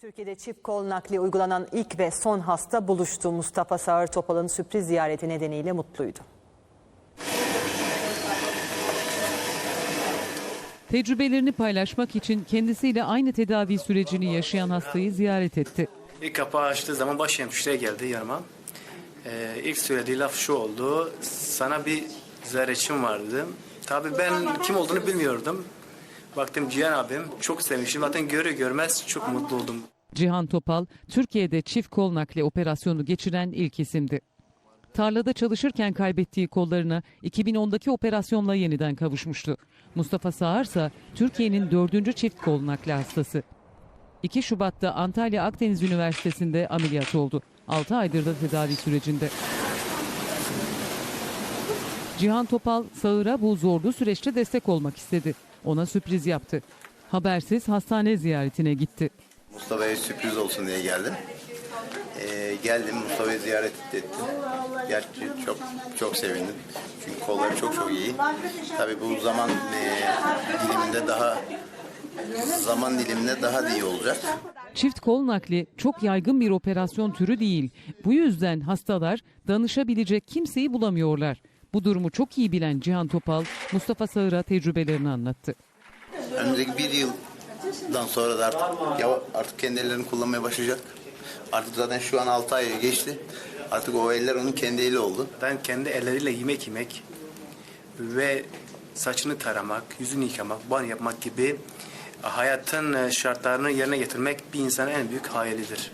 Türkiye'de çift kol nakli uygulanan ilk ve son hasta buluştu. Mustafa Sağır Topal'ın sürpriz ziyareti nedeniyle mutluydu. Tecrübelerini paylaşmak için kendisiyle aynı tedavi sürecini yaşayan hastayı ziyaret etti. İlk kapağı açtığı zaman baş hemşire geldi yanıma. Ee, ilk söylediği laf şu oldu. Sana bir ziyaretçim vardı. Tabii ben kim olduğunu bilmiyordum. Baktım Cihan abim. Çok sevmiştim. Zaten görür görmez çok mutlu oldum. Cihan Topal, Türkiye'de çift kol nakli operasyonu geçiren ilk isimdi. Tarlada çalışırken kaybettiği kollarına 2010'daki operasyonla yeniden kavuşmuştu. Mustafa Sağır ise Türkiye'nin dördüncü çift kol nakli hastası. 2 Şubat'ta Antalya Akdeniz Üniversitesi'nde ameliyat oldu. 6 aydır da tedavi sürecinde. Cihan Topal, Sağır'a bu zorlu süreçte destek olmak istedi. Ona sürpriz yaptı. Habersiz hastane ziyaretine gitti. Mustafa'ya sürpriz olsun diye geldim. Ee, geldim Mustafa'yı ziyaret ettim. Gerçi çok çok sevindim. Çünkü kolları çok çok iyi. Tabii bu zaman e, diliminde daha zaman diliminde daha da iyi olacak. Çift kol nakli çok yaygın bir operasyon türü değil. Bu yüzden hastalar danışabilecek kimseyi bulamıyorlar. Bu durumu çok iyi bilen Cihan Topal, Mustafa Sağır'a tecrübelerini anlattı. Önümüzdeki bir yıldan sonra da artık ya artık kendi ellerini kullanmaya başlayacak. Artık zaten şu an 6 ay geçti. Artık o eller onun kendi eli oldu. Ben kendi elleriyle yemek yemek ve saçını taramak, yüzünü yıkamak, banyo yapmak gibi hayatın şartlarını yerine getirmek bir insanın en büyük hayalidir.